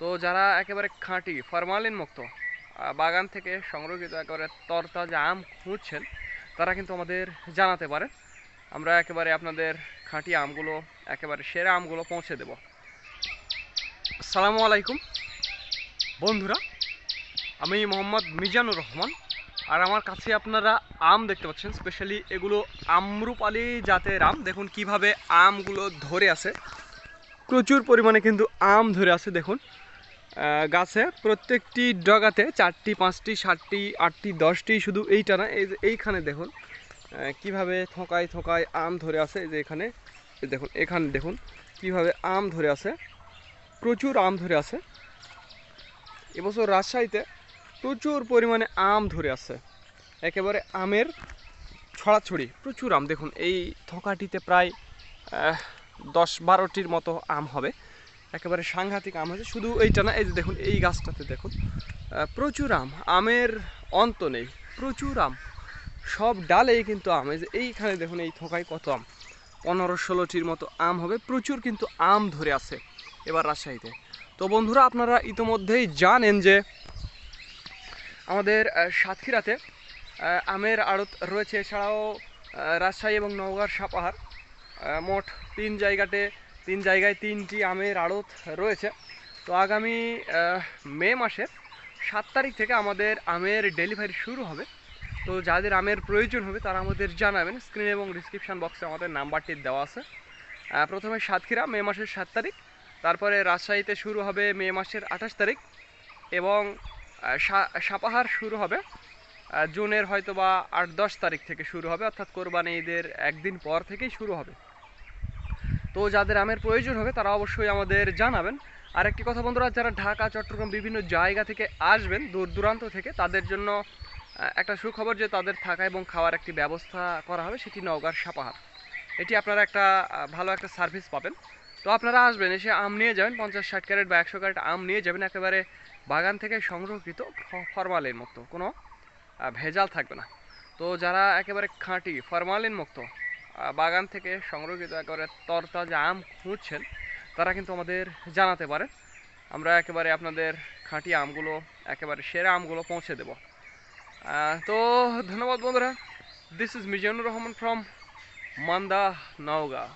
তো যারা একেবারে খাঁটি, ফরমালিন মুক্ত বাগান থেকে সংরক্ষিত একেবারে তরতাজা আম খুঁজছেন, তারা কিন্তু আমাদের জানাতে পারেন। আমরা একেবারে আপনাদের খাঁটি আমগুলো, একেবারে সেরা আমগুলো পৌঁছে দেব। আসসালামু আলাইকুম। বন্ধুরা, আমি মোহাম্মদ মিজানুর রহমান, আর আমার কাছে আপনারা আম দেখতে পাচ্ছেন, স্পেশালি এগুলো আমরুপালি জাতের আম। দেখুন কীভাবে আমগুলো ধরে আছে। প্রচুর পরিমাণে কিন্তু আম ধরে আছে, দেখুন। গাছে প্রত্যেকটি ডগাতে চারটি, পাঁচটি, সাতটি, আটটি, দশটি শুধু এইটা না, এই যে এইখানে দেখুন কীভাবে থোকায় থোকায় আম ধরে আছে, এই যে এখানে দেখুন এখানে দেখুন, কীভাবে আম ধরে আছে, প্রচুর আম ধরে আছে। এবছর রাজশাহীতে প্রচুর পরিমাণে আম ধরে আছে। একেবারে আমের ছড়াছড়ি, প্রচুর আম। দেখুন, এই থকাটিতে প্রায় দশ বারোটির মতো আম হবে। একেবারে সাংঘাতিক আম আছে শুধু এইটা না, এই যে দেখুন, এই গাছটাতে দেখুন প্রচুর আম, আমের অন্ত নেই, প্রচুর আম। সব ডালেই কিন্তু আম, এই যে এইখানে দেখুন, এই থোকায় কত আম। পনেরো ষোলোটির মতো আম হবে, প্রচুর কিন্তু আম ধরে আছে এবার রাজশাহীতে। তো বন্ধুরা, আপনারা ইতোমধ্যেই জানেন যে আমাদের সাতক্ষীরাতে আমের আড়ত রয়েছে। এছাড়াও রাজশাহী এবং নওগাঁর সাপাহার মোট তিন জায়গাতে তিন জায়গায় তিনটি আমের আড়ত রয়েছে। তো আগামী মে মাসের সাত তারিখ থেকে আমাদের আমের ডেলিভারি শুরু হবে। তো যাদের আমের প্রয়োজন হবে তারা আমাদের জানাবেন। স্ক্রিন এবং ডিসক্রিপশান বক্সে আমাদের নাম্বারটি দেওয়া আছে। প্রথমে সাতক্ষীরা, মে মাসের সাত তারিখ। তারপরে রাজশাহীতে শুরু হবে মে মাসের আঠাশ তারিখ এবং সাপাহার শুরু হবে জুনের হয়তো বা আট দশ তারিখ থেকে শুরু হবে। অর্থাৎ কোরবানি ঈদের একদিন পর থেকেই শুরু হবে। তো যাদের আমের প্রয়োজন হবে, তারা অবশ্যই আমাদের জানাবেন। আর একটি কথা বন্ধুরা, যারা ঢাকা, চট্টগ্রাম বিভিন্ন জায়গা থেকে আসবেন, দূর দূরান্ত থেকে, তাদের জন্য একটা সুখবর যে তাদের থাকা এবং খাওয়ার একটি ব্যবস্থা করা হবে, সেটি নওগাঁর সাপাহার। এটি আপনারা একটা ভালো একটা সার্ভিস পাবেন। তো আপনারা আসবেন, এসে আম নিয়ে যাবেন, পঞ্চাশ ষাট ক্যারেট বা একশো ক্যারেট আম নিয়ে যাবেন, একেবারে বাগান থেকে ফ- ফরমালিন মুক্ত কোনো ভেজাল থাকবে না। তো যারা একেবারে খাঁটি ফরমালিন মুক্ত বাগান থেকে সংরক্ষিত একেবারে তরতাজা আম খুঁজছেন, তারা কিন্তু আমাদের জানাতে পারেন। আমরা একেবারে আপনাদের খাঁটি আমগুলো, একেবারে সেরা আমগুলো পৌঁছে দেব। তো ধন্যবাদ বন্ধুরা। This is Mizanur Rahman from Manda, Naogaon.